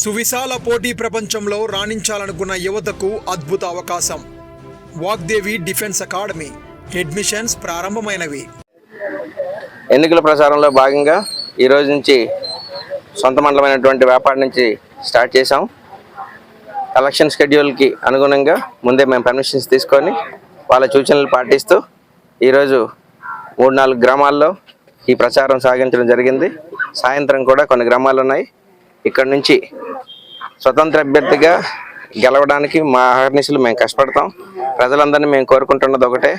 సువిశాల పోటీ ప్రపంచంలో రాణించాలనుకున్న యువతకు అద్భుత అవకాశం. Vagdevi defence academy. అడ్మిషన్స్ ప్రారంభమైనవి. ఎన్నికల ప్రచారంలో భాగంగా ఈ రోజు నుంచి సొంత మండలమైనటువంటి వ్యాపారం నుంచి స్టార్ట్ చేసాం ఎలక్షన్ షెడ్యూల్కి అనుగుణంగా ముందే మేము పర్మిషన్స్ తీసుకొని వాళ్ళ సూచనలు పాటిస్తూ ఈరోజు మూడు నాలుగు గ్రామాల్లో ఈ ప్రచారం సాగించడం జరిగింది. సాయంత్రం కూడా కొన్ని గ్రామాలు ఉన్నాయి ఇక్కడ నుంచి స్వతంత్ర అభ్యర్థిగా గెలవడానికి మా అహర్నిశలు మేము కష్టపడతాం. ప్రజలందరినీ మేము కోరుకుంటున్నది ఒకటే.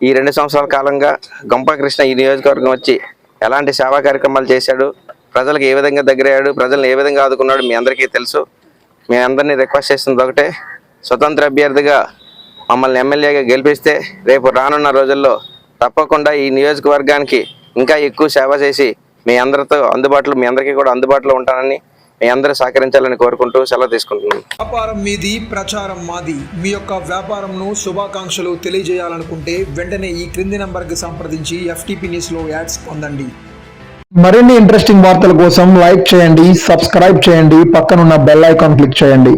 ఈ రెండు సంవత్సరాల కాలంగా గంపకృష్ణ ఈ నియోజకవర్గం వచ్చి ఎలాంటి సేవా కార్యక్రమాలు చేశాడు ప్రజలకు ఏ విధంగా దగ్గరయ్యాడు ప్రజలను ఏ విధంగా ఆదుకున్నాడు మీ అందరికీ తెలుసు. మీ అందరినీ రిక్వెస్ట్ చేస్తుంది ఒకటే. స్వతంత్ర అభ్యర్థిగా మమ్మల్ని ఎమ్మెల్యేగా గెలిపిస్తే రేపు రానున్న రోజుల్లో తప్పకుండా ఈ నియోజకవర్గానికి ఇంకా ఎక్కువ సేవ చేసి మీ అందరితో అందుబాటులో మీ అందరికీ కూడా అందుబాటులో ఉంటానని మీ అందరూ సహకరించాలని కోరుకుంటూ సెలవు తీసుకుంటున్నాను. వ్యాపారం మీది ప్రచారం మాది. మీ యొక్క వ్యాపారంను శుభాకాంక్షలు తెలియజేయాలనుకుంటే వెంటనే ఈ క్రింది నంబర్కి సంప్రదించి ఎఫ్టీపీ న్యూస్లో యాడ్స్ పొందండి. మరిన్ని ఇంట్రెస్టింగ్ వార్తల కోసం లైక్ చేయండి సబ్స్క్రైబ్ చేయండి పక్కనున్న బెల్ ఐకాన్ క్లిక్ చేయండి.